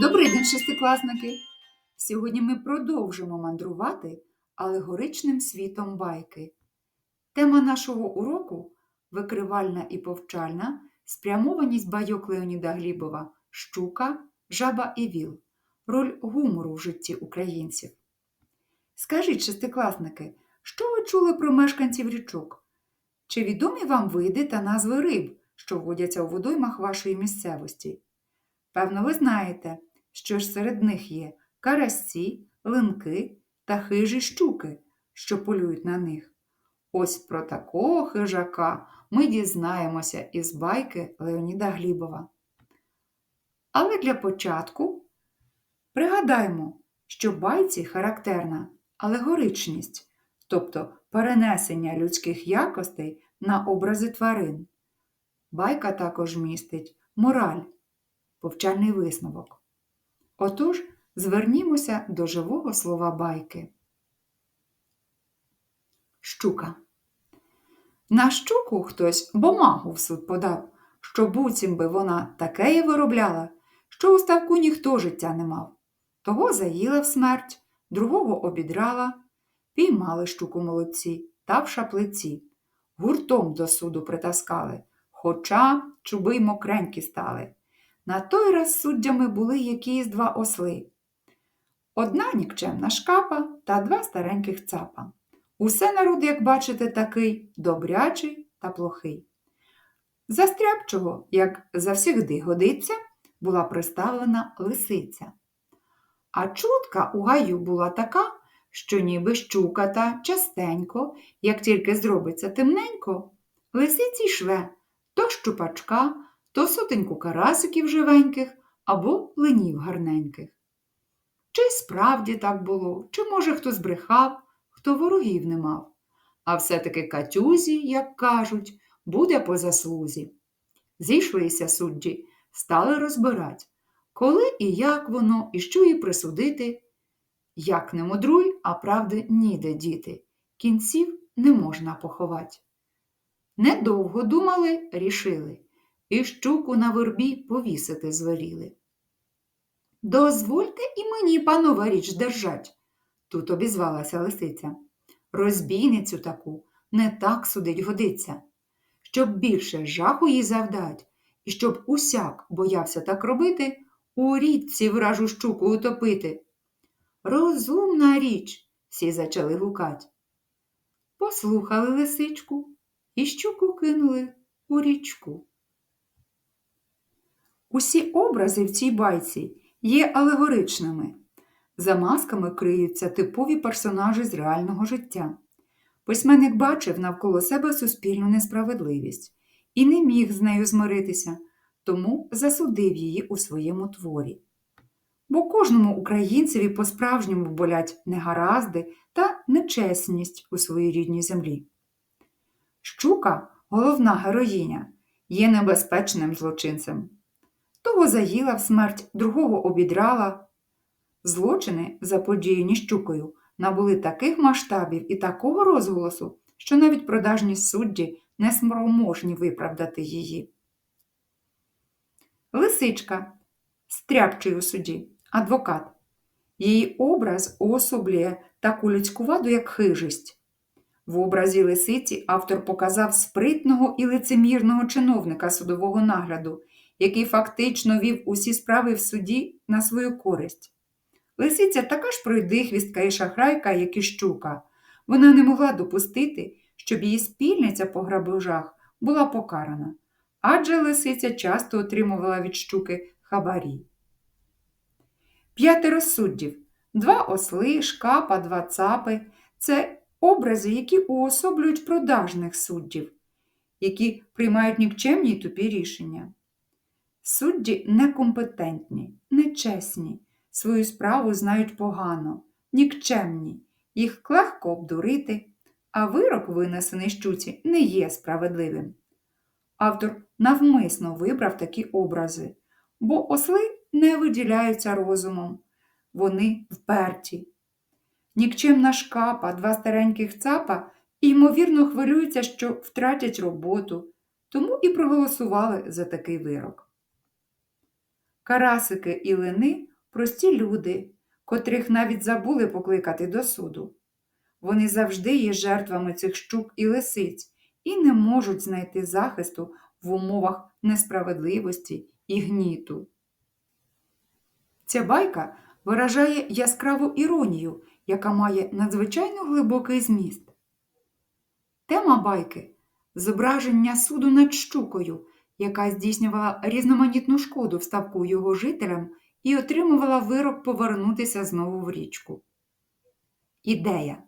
Добрий день, шестикласники! Сьогодні ми продовжимо мандрувати алегоричним світом байки. Тема нашого уроку викривальна і повчальна спрямованість байок Леоніда Глібова Щука, жаба і віл. Роль гумору в житті українців. Скажіть, шестикласники, що ви чули про мешканців річок? Чи відомі вам види та назви риб, що водяться у водоймах вашої місцевості? Певно, ви знаєте, що ж серед них є карасці, линки та хижі щуки, що полюють на них. Ось про такого хижака ми дізнаємося із байки Леоніда Глібова. Але для початку пригадаймо, що байці характерна алегоричність, тобто перенесення людських якостей на образи тварин. Байка також містить мораль, повчальний висновок. Отож, звернімося до живого слова байки. Щука. На щуку хтось бумагу в суд подав, що буцім би вона таке і виробляла, що у ставку ніхто життя не мав. Того заїла в смерть, другого обідрала, піймали щуку молодці та в шаплиці, гуртом до суду притаскали, хоча чуби й мокренькі стали. На той раз суддями були якісь два осли. Одна нікчемна шкапа та два стареньких цапа. Усе народ, як бачите, такий добрячий та плохий. За стряпчого, як завсігди годиться, була приставлена лисиця. А чутка у гаю була така, що ніби щука та частенько, як тільки зробиться темненько, лисиці шве то щупачка, то сотеньку карасиків живеньких або линів гарненьких. Чи справді так було, чи, може, хто збрехав, хто ворогів не мав. А все-таки Катюзі, як кажуть, буде по заслузі. Зійшлися судді, стали розбирати, коли і як воно, і що їй присудити. Як не мудруй, а правди ніде діти, кінців не можна поховати. Недовго думали, рішили, і щуку на вербі повісити звеліли. Дозвольте і мені, панова річ, держать, тут обізвалася лисиця. Розбійницю таку не так судить годиться, щоб більше жаху їй завдать, і щоб усяк боявся так робити, у річці вражу щуку утопити. Розумна річ, всі зачали гукать. Послухали лисичку і щуку кинули у річку. Усі образи в цій байці є алегоричними. За масками криються типові персонажі з реального життя. Письменник бачив навколо себе суспільну несправедливість і не міг з нею змиритися, тому засудив її у своєму творі. Бо кожному українцеві по-справжньому болять негаразди та нечесність у своїй рідній землі. Щука, головна героїня, є небезпечним злочинцем. Того заїла в смерть, другого обідрала. Злочини, заподіяні щукою, набули таких масштабів і такого розголосу, що навіть продажні судді не спроможні виправдати її. Лисичка стряпчий у суді, адвокат. Її образ уособлює таку людську ваду, як хижість. В образі лисиці автор показав спритного і лицемірного чиновника судового нагляду, який фактично вів усі справи в суді на свою користь. Лисиця така ж пройдихвістка і шахрайка, як і щука. Вона не могла допустити, щоб її спільниця по грабежах була покарана, адже лисиця часто отримувала від щуки хабарі. П'ятеро суддів, два осли, шкапа, два цапи це образи, які уособлюють продажних суддів, які приймають нікчемні й тупі рішення. Судді некомпетентні, нечесні, свою справу знають погано, нікчемні, їх легко обдурити, а вирок, винесений щуці, не є справедливим. Автор навмисно вибрав такі образи, бо осли не виділяються розумом, вони вперті. Нікчемна шкапа, два стареньких цапа ймовірно хвилюються, що втратять роботу, тому і проголосували за такий вирок. Карасики і лини прості люди, котрих навіть забули покликати до суду. Вони завжди є жертвами цих щук і лисиць і не можуть знайти захисту в умовах несправедливості і гніту. Ця байка виражає яскраву іронію, яка має надзвичайно глибокий зміст. Тема байки зображення суду над щукою, яка здійснювала різноманітну шкоду в ставку його жителям і отримувала вирок повернутися знову в річку. Ідея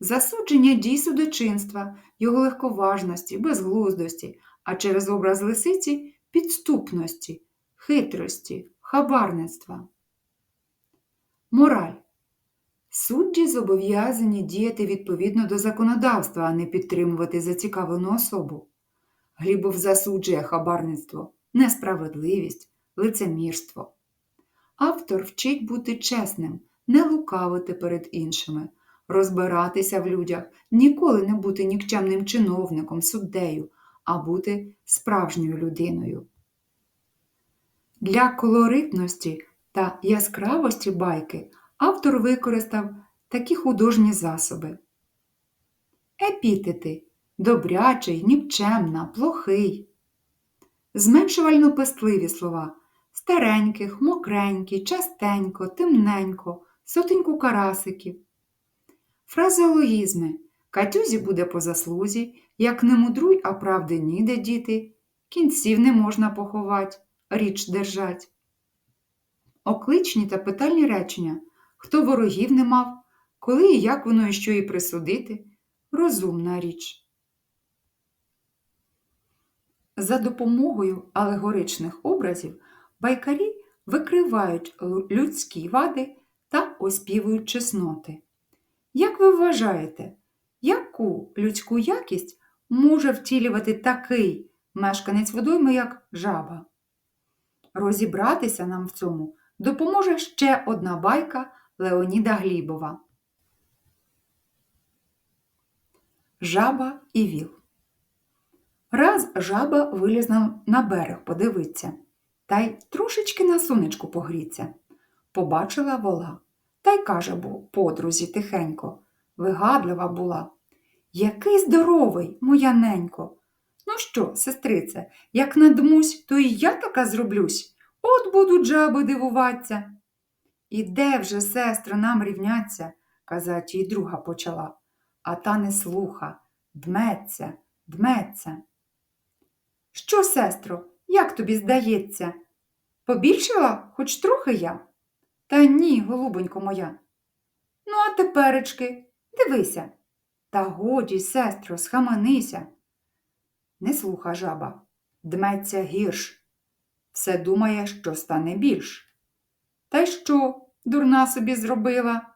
засудження дій судочинства, його легковажності, безглуздості, а через образ лисиці підступності, хитрості, хабарництва. Мораль. Судді зобов'язані діяти відповідно до законодавства, а не підтримувати зацікавлену особу. Глібов засуджує хабарництво, несправедливість, лицемірство. Автор вчить бути чесним, не лукавити перед іншими, розбиратися в людях, ніколи не бути нікчемним чиновником, суддею, а бути справжньою людиною. Для колоритності та яскравості байки автор використав такі художні засоби. Епітети добрячий, нікчемна, плохий. Зменшувально пестливі слова стареньких, мокренький, частенько, темненько, сотеньку карасиків. Фразеологізми Катюзі буде по заслузі, як не мудруй, а правди ніде діти, кінців не можна поховать, річ держать. Окличні та питальні речення хто ворогів не мав, коли і як воно і що і присудити розумна річ. За допомогою алегоричних образів байкарі викривають людські вади та оспівують чесноти. Як ви вважаєте, яку людську якість може втілювати такий мешканець водойми, як жаба? Розібратися нам в цьому допоможе ще одна байка Леоніда Глібова. Жаба і віл. Раз жаба вилізла на берег подивиться, та й трошечки на сонечку погріться. Побачила вола, та й каже бо подрузі тихенько, вигадлива була. Який здоровий, моя ненько. Ну що, сестрице, як надмусь, то і я така зроблюсь. От будуть жаби дивуватися. І де вже, сестра, нам рівняться, казать їй друга почала, а та не слуха, дметься, дметься. Що, сестро, як тобі здається? Побільшила хоч трохи я? Та ні, голубонько моя. Ну, а теперечки, дивися. Та годі, сестро, схаменися. Не слуха жаба, дметься гірш. Все думає, що стане більш. Та й що, дурна собі зробила?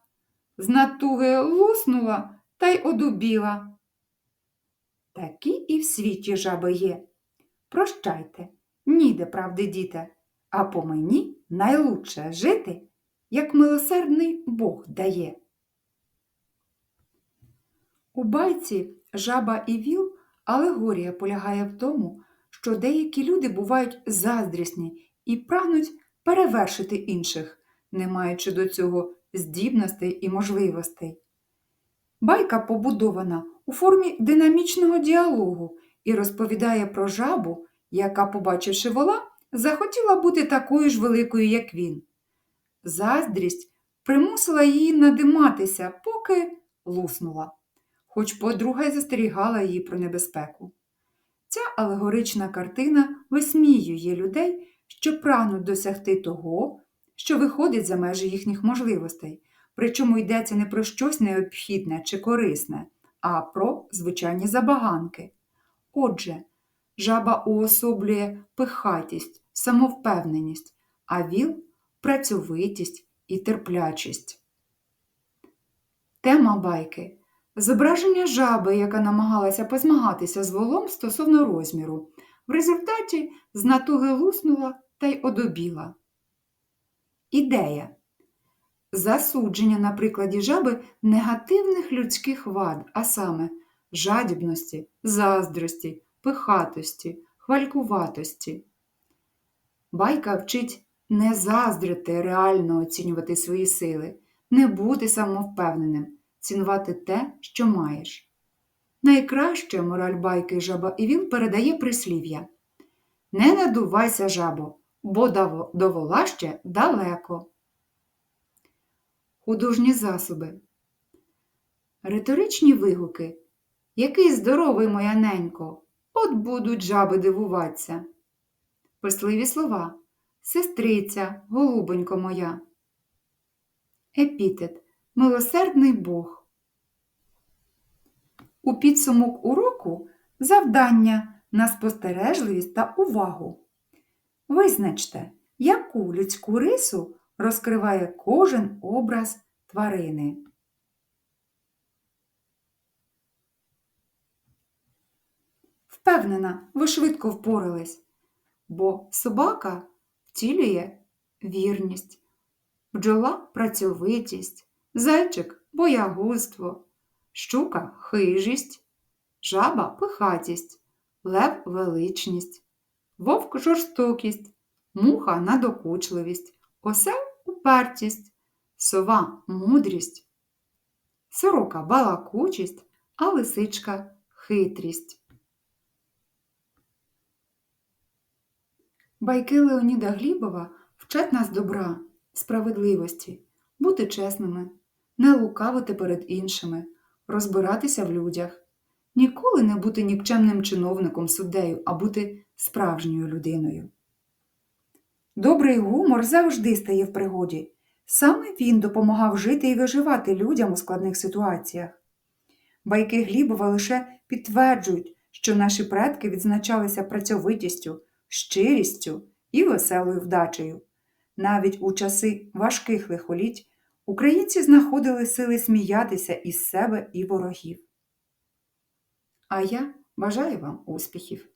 З натуги луснула та й одубіла. Такі і в світі жаби є. Прощайте, ніде правди, діте, а по мені найлучше жити, як милосердний Бог дає. У байці жаба і віл алегорія полягає в тому, що деякі люди бувають заздрісні і прагнуть перевершити інших, не маючи до цього здібностей і можливостей. Байка побудована у формі динамічного діалогу і розповідає про жабу, яка, побачивши вола, захотіла бути такою ж великою, як він. Заздрість примусила її надиматися, поки луснула, хоч подруга й застерігала її про небезпеку. Ця алегорична картина висміює людей, що прагнуть досягти того, що виходить за межі їхніх можливостей, причому йдеться не про щось необхідне чи корисне, а про звичайні забаганки. Отже, жаба уособлює пихатість, самовпевненість, а віл працьовитість і терплячість. Тема байки зображення жаби, яка намагалася позмагатися з волом стосовно розміру. В результаті з натуги луснула та й одобіла. Ідея засудження на прикладі жаби негативних людських вад, а саме жадібності, заздрості, пихатості, хвалькуватості. Байка вчить не заздрити реально оцінювати свої сили, не бути самовпевненим, цінувати те, що маєш. Найкраще мораль байки жаба і він передає прислів'я Не надувайся, жабо, бо до вола ще далеко. Художні засоби. Риторичні вигуки. Який здоровий моя ненько, от будуть жаби дивуватися. Писливі слова. Сестриця, голубонько моя. Епітет Милосердний Бог. У підсумок уроку завдання на спостережливість та увагу. Визначте, яку людську рису розкриває кожен образ тварини. Впевнена, ви швидко впорались, бо собака втілює вірність, бджола працьовитість, зайчик боягузтво, щука хижість, жаба пихатість, лев величність, вовк жорстокість, муха надокучливість, осел упертість, сова мудрість, сорока балакучість, а лисичка хитрість. Байки Леоніда Глібова вчать нас добра, справедливості, бути чесними, не лукавити перед іншими, розбиратися в людях, ніколи не бути нікчемним чиновником суддею, а бути справжньою людиною. Добрий гумор завжди стає в пригоді. Саме він допомагав жити і виживати людям у складних ситуаціях. Байки Глібова лише підтверджують, що наші предки відзначалися працьовитістю щирістю і веселою вдачею. Навіть у часи важких лихоліть українці знаходили сили сміятися із себе і ворогів. А я бажаю вам успіхів!